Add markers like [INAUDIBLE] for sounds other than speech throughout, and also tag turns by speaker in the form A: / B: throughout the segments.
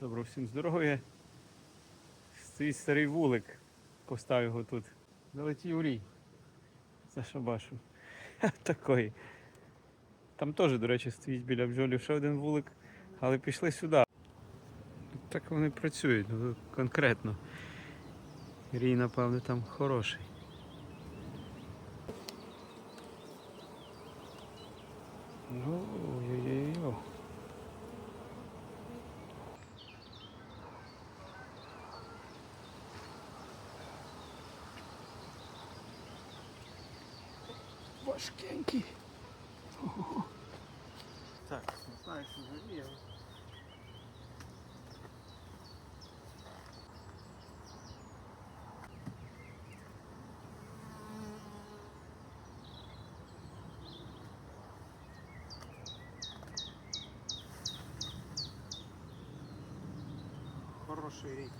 A: Доброго всім здоров'я. Стоїть старий вулик. Постав його тут. Залетів рій. За шабашу. [LAUGHS] Такої. Там теж, до речі, стоїть біля бджолів ще один вулик, але пішли сюди. Так вони працюють, ну, конкретно. Рій, напевно, там хороший. Ну, Важкенький. Ого. Так, що взагалі. Хороший рік.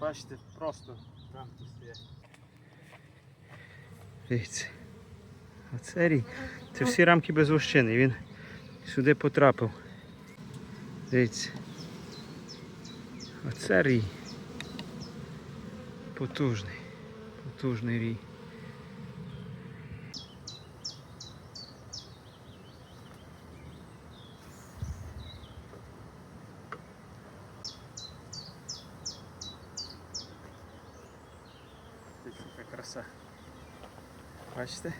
A: Бачите, просто рамки стоять. Дивіться. Оце рій. Це всі рамки без вощини. Він сюди потрапив. Дивіться. Оце рій. Потужний. Потужний рій. Дивіться, яка краса. Бачите?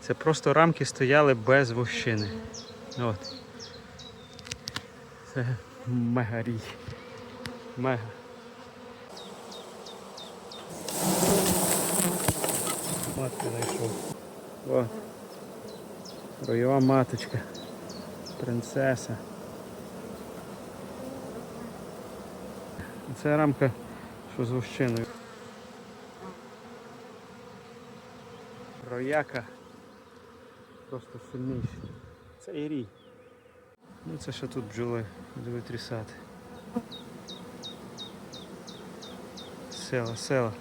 A: Це просто рамки стояли без вощини. От. Це мега рій. Мега. Матку знайшов. О. Роєва маточка. Принцеса. Це рамка, що з вощиною. Рояка. Просто сильніший. Це і рій. Ну це що тут бджоли будуть трісати. Села, села.